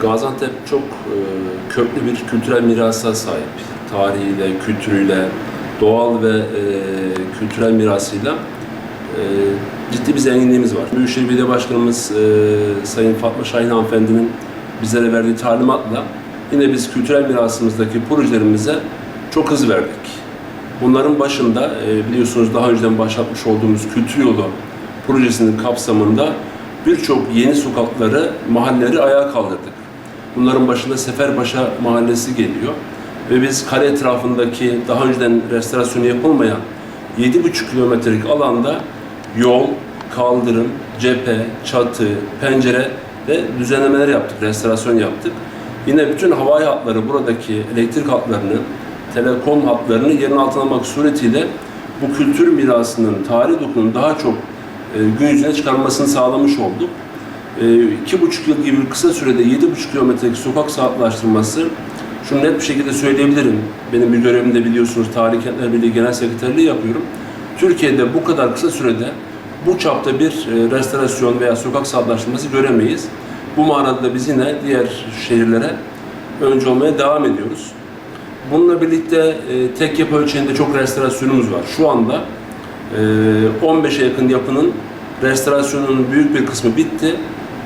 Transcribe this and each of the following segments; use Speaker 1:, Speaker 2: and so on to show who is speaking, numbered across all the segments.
Speaker 1: Gaziantep çok e, köklü bir kültürel mirasa sahip. Tarihiyle, kültürüyle, doğal ve e, kültürel mirasıyla e, ciddi bir zenginliğimiz var. Büyükşehir Belediye Başkanımız Sayın Fatma Şahin Hanımefendinin bizlere verdiği talimatla yine biz kültürel mirasımızdaki projelerimize çok hız verdik. Bunların başında biliyorsunuz daha önceden başlatmış olduğumuz Kültür Yolu projesinin kapsamında birçok yeni sokakları, mahalleleri ayağa kaldırdık. Bunların başında Seferpaşa Mahallesi geliyor. Ve biz kale etrafındaki daha önceden restorasyonu yapılmayan 7,5 kilometrelik alanda yol, kaldırım, cephe, çatı, pencere ve düzenlemeler yaptık, restorasyon yaptık. Yine bütün havai hatları, buradaki elektrik hatlarını, telekom hatlarını yerin altına almak suretiyle bu kültür mirasının, tarih dokunun daha çok e, gün yüzüne çıkarılmasını sağlamış olduk. E, iki buçuk yıl gibi bir kısa sürede yedi buçuk kilometrelik sokak saatlaştırması şunu net bir şekilde söyleyebilirim. Benim bir görevimde biliyorsunuz Tarih Kentler Birliği Genel Sekreterliği yapıyorum. Türkiye'de bu kadar kısa sürede bu çapta bir e, restorasyon veya sokak saatlaştırması göremeyiz. Bu manada da biz yine diğer şehirlere önce olmaya devam ediyoruz. Bununla birlikte e, tek yapı ölçeğinde çok restorasyonumuz var. Şu anda e, 15'e yakın yapının restorasyonunun büyük bir kısmı bitti.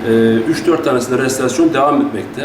Speaker 1: E, 3-4 tanesinde restorasyon devam etmekte.